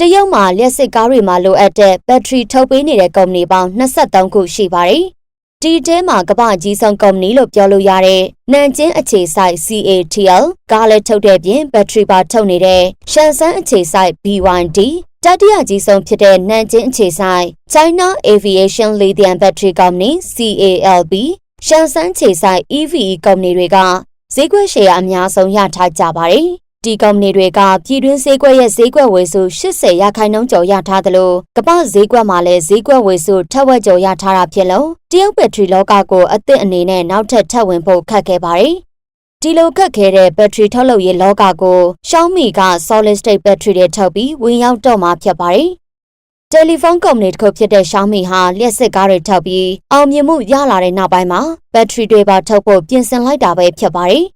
တရုတ်မှာလျှက်စစ်ကားတွေမှာလိုအပ်တဲ့ဘက်ထရီထုတ်ပေးနေတဲ့ကုမ္ပဏီပေါင်း23ခုရှိပါတယ်။ဒီထဲမှာကမ္ဘာအကြီးဆုံးကုမ္ပဏီလို့ပြောလို့ရတဲ့နန်ကျင်းအခြေစိုက် CATL ကားလည်းထုတ်တဲ့ပြင်ဘက်ထရီပါထုတ်နေတဲ့ရှန်ဆန်းအခြေစိုက် BYD တတိယကြီးဆုံးဖြစ်တဲ့နန်ကျင်းအခြေစိုက် China Aviation Lithium Battery Company CALB ရှန်ဆန်းခြေဆိုင် EVE ကုမ္ပဏီတွေကဈေးကွက်ရှယ်ယာအများဆုံးရထားကြပါတယ်။ ဒီကုမ္ပဏီတွေကပြည်တွင်းဈေးကွက်ရဲ့ဈေးကွက်ဝယ်စု80ရာခိုင်နှုန်းကျော်ရထားသလိုကမ္ဘာဈေးကွက်မှာလည်းဈေးကွက်ဝယ်စုထက်ဝက်ကျော်ရထားတာဖြစ်လို့တရုတ်ဘက်ထရီလောကကိုအသစ်အနေနဲ့နောက်ထပ်ထပ်ဝင်ဖို့ခက်ခဲပါတယ်။ဒီလိုခက်ခဲတဲ့ဘက်ထရီထုတ်လုပ်ရေးလောကကို Xiaomi က Solid State Battery တွေထုတ်ပြီးဝင်ရောက်တော့မှာဖြစ်ပါတယ်။တယ်လီဖုန်းကုမ္ပဏီတစ်ခုဖြစ်တဲ့ Xiaomi ဟာလျှက်စစ်ကားတွေထုတ်ပြီးအောင်မြင်မှုရလာတဲ့နောက်ပိုင်းမှာဘက်ထရီတွေပါထုတ်ဖို့ပြင်ဆင်လိုက်တာပဲဖြစ်ပါတယ်။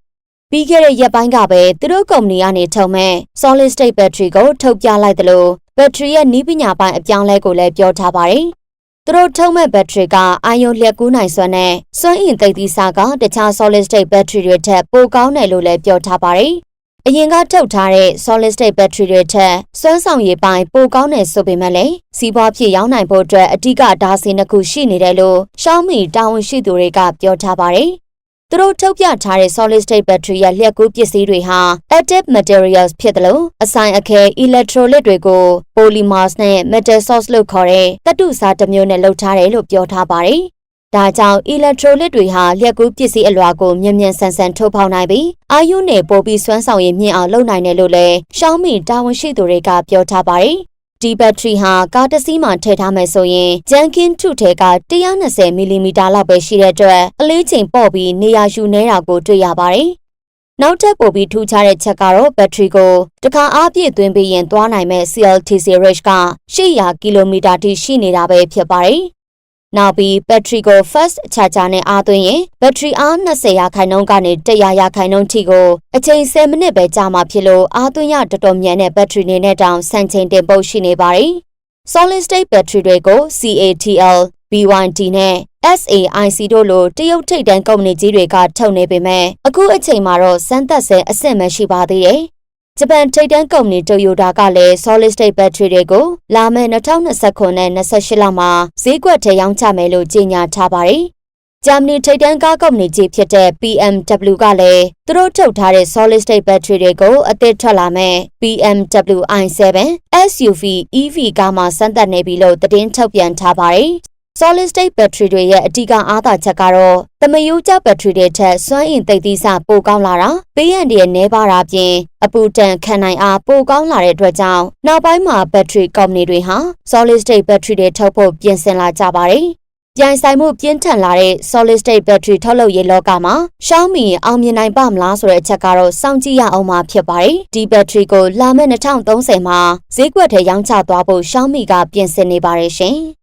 ပြီးခဲ့တဲ့ရက်ပိုင်းကပဲသူတို့ကုမ္ပဏီကနေထုတ်မဲ့ Solid State Battery ကိုထုတ်ပြလိုက်တယ်လို့ဘက်ထရီရဲ့နီးပညာပိုင်းအပြောင်းလဲကိုလည်းပြောထားပါတယ်။သူတို့ထုတ်မဲ့ဘက်ထရီကအာယုံလျက်ကူးနိုင်စွမ်းနဲ့စွမ်းအင်သိသိစာကတခြား solid state battery တွေထက်ပိုကောင်းတယ်လို့လည်းပြောထားပါတယ်။အရင်ကထုတ်ထားတဲ့ solid state battery တွေထက်စွမ်းဆောင်ရည်ပိုင်းပိုကောင်းတယ်ဆိုပေမဲ့လည်းစီးပွားဖြစ်ရောင်းနိုင်ဖို့အတွက်အဓိကဓာတ်ဆီနှစ်ခုရှိနေတယ်လို့ Xiaomi တာဝန်ရှိသူတွေကပြောထားပါတယ်။ သူတို့ထုတ်ပြထားတဲ့ solid state battery ရဲ့လျှက်ကူးပစ္စည်းတွေဟာ active materials ဖြစ်တယ်လို့အဆိုင်အခဲ electrolyte တွေကို polymers နဲ့ metal salts လို့ခေါ်တဲ့သတ္တုစားတစ်မျိုးနဲ့လုပ်ထားတယ်လို့ပြောထားပါတယ်။ဒါကြောင့် electrolyte တွေဟာလျှက်ကူးပစ္စည်းအလွှာကိုမြန်မြန်ဆန်ဆန်ထုတ်ဖော်နိုင်ပြီးအာယုနဲ့ပိုပြီးစွမ်းဆောင်ရည်မြင့်အောင်လုပ်နိုင်တယ်လို့လည်း Xiaomi တာဝန်ရှိသူတွေကပြောထားပါတယ်။ ဒီဘက်ထရီဟာကားတစ်စီးမှထည့်ထားမယ်ဆိုရင် Junkin 2ထဲက120မီလီမီတာလောက်ပဲရှိတဲ့အတွက်အလေးချိန်ပေါ့ပြီးနေရာယူနေတာကိုတွေ့ရပါတယ်။နောက်ထပ်ပိုပြီးထူးခြားတဲ့ချက်ကတော့ဘက်ထရီကိုတခါအားပြည့်သွင်းပြီးရင်သွားနိုင်မဲ့ CLTC range က800ကီလိုမီတာထိရှိနေတာပဲဖြစ်ပါတယ်။ နောက်ပြီးဘက်ထရီကို fast charger နဲ့အားသွင်းရင်ဘက်ထရီအား20ရာခိုင်နှုန်းကနေ100ရာခိုင်နှုန်းထိကိုအချိန်10မိနစ်ပဲကြာမှာဖြစ်လို့အားသွင်းရတော်တော်မြန်တဲ့ဘက်ထရီနေနဲ့တောင်ဆန်ချိန်တင်ပုတ်ရှိနေပါတယ်။ Solid state battery တွေကို CATL, BYD နဲ့ SAIC တို့လိုတရုတ်ထိပ်တန်းကုမ္ပဏီကြီးတွေကထုတ်နေပေမဲ့အခုအချိန်မှာတော့စမ်းသပ်ဆဲအဆင့်မရှိပါသေးတယ်။ ဂျပန်ထိပ်တန်းကုမ္ပဏီ Toyota ကလည်း solid state battery တွေကိုလာမယ့်2029နဲ့28လမှာဈေးကွက်ထဲရောင်းချမယ်လို့ကြေညာထားပါတယ်။ဂျာမနီထိပ်တန်းကားကုမ္ပဏီကြီးဖြစ်တဲ့ BMW ကလည်းသူတို့ထုတ်ထားတဲ့ solid state battery တွေကိုအသစ်ထွက်လာမဲ့ BMW i7 SUV EV ကားမှာစမ်းသပ်နေပြီလို့သတင်းထုတ်ပြန်ထားပါတယ်။ solid state battery တွေရဲ့အဓိကအားသာချက်ကတော့သမယိုးကျဘက်ထရီတွေထက်စွမ်းအင်သိသိစပိုကောင်းလာတာပေးရန်တရနဲပါတာပြင်အပူတန်ခံနိုင်အားပိုကောင်းလာတဲ့အတွက်ကြောင့်နောက်ပိုင်းမှာဘက်ထရီကုမ္ပဏီတွေဟာ solid state battery တွေထုတ်ဖို့ပြင်ဆင်လာကြပါတယ်။ပြိုင်ဆိုင်မှုပြင်းထန်လာတဲ့ solid state battery ထုတ်လုပ်ရေးလောကမှာ Xiaomi အောင်မြင်နိုင်ပါမလားဆိုတဲ့အချက်ကတော့စောင့်ကြည့်ရအောင်မှာဖြစ်ပါတယ်။ဒီ battery ကိုလာမယ့်2030မှာဈေးကွက်ထဲရောင်းချသွားဖို့ Xiaomi ကပြင်ဆင်နေပါတယ်ရှင်။